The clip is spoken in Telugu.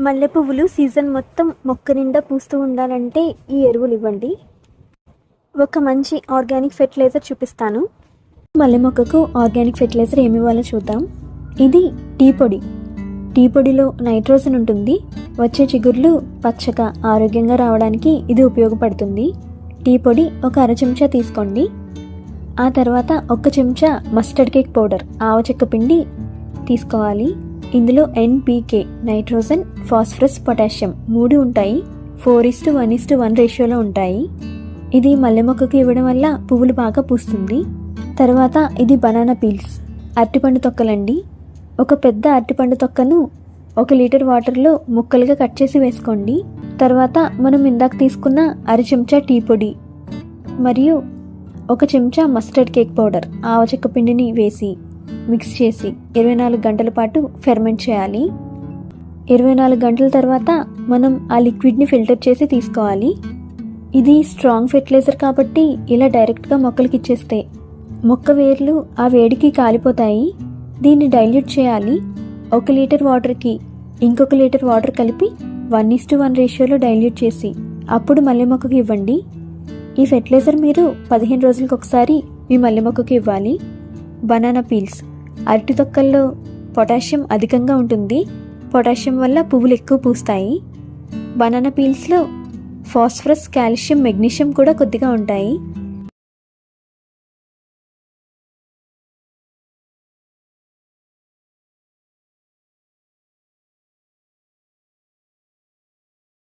మల్లె పువ్వులు సీజన్ మొత్తం మొక్క నిండా పూస్తూ ఉండాలంటే ఈ ఎరువులు ఇవ్వండి. ఒక మంచి ఆర్గానిక్ ఫెర్టిలైజర్ చూపిస్తాను. మల్లె మొక్కకు ఆర్గానిక్ ఫెర్టిలైజర్ ఏమి ఇవ్వాలో చూద్దాం. ఇది టీ పొడి. టీ పొడిలో నైట్రోజన్ ఉంటుంది. వచ్చే చిగుర్లు పచ్చగా ఆరోగ్యంగా రావడానికి ఇది ఉపయోగపడుతుంది. టీ పొడి ఒక అర చెంచా తీసుకోండి. ఆ తర్వాత ఒక చెంచా మస్టర్డ్ కేక్ పౌడర్ ఆవ చెక్క పిండి తీసుకోవాలి. ఇందులో ఎన్పికే నైట్రోజన్ ఫాస్ఫరస్ పొటాషియం మూడు ఉంటాయి. Four is to one is to one రేషియోలో ఉంటాయి. ఇది మల్లె మొక్కకి ఇవ్వడం వల్ల పువ్వులు బాగా పూస్తుంది. తర్వాత ఇది బనానా పీల్స్ అరటిపండు తొక్కలండి. ఒక పెద్ద అరటిపండు తొక్కను ఒక లీటర్ వాటర్లో ముక్కలుగా కట్ చేసి వేసుకోండి. తర్వాత మనం ఇందాక తీసుకున్న అర చెంచా టీ పొడి మరియు ఒక చెంచా మస్టర్డ్ కేక్ పౌడర్ ఆవచెక్క పిండిని వేసి మిక్స్ చేసి ఇరవై నాలుగు గంటల పాటు ఫెర్మెంట్ చేయాలి. ఇరవై నాలుగు గంటల తర్వాత మనం ఆ లిక్విడ్ని ఫిల్టర్ చేసి తీసుకోవాలి. ఇది స్ట్రాంగ్ ఫెర్టిలైజర్ కాబట్టి ఇలా డైరెక్ట్గా మొక్కలకి ఇచ్చేస్తే మొక్క వేర్లు ఆ వేడికి కాలిపోతాయి. దీన్ని డైల్యూట్ చేయాలి. ఒక లీటర్ వాటర్కి ఇంకొక లీటర్ వాటర్ కలిపి వన్ ఇస్ టు వన్ రేషియోలో డైల్యూట్ చేసి అప్పుడు మల్లె మొక్కకి ఇవ్వండి. ఈ ఫెర్టిలైజర్ మీరు పదిహేను రోజులకు ఒకసారి మీ మల్లె మొక్కకి ఇవ్వాలి. Banana peels. అరటి తొక్కల్లో పొటాషియం అధికంగా ఉంటుంది. పొటాషియం వల్ల పువ్వులు ఎక్కువ పూస్తాయి. బనానా పీల్స్లో ఫాస్ఫరస్ కాల్షియం మెగ్నీషియం కూడా కొద్దిగా ఉంటాయి.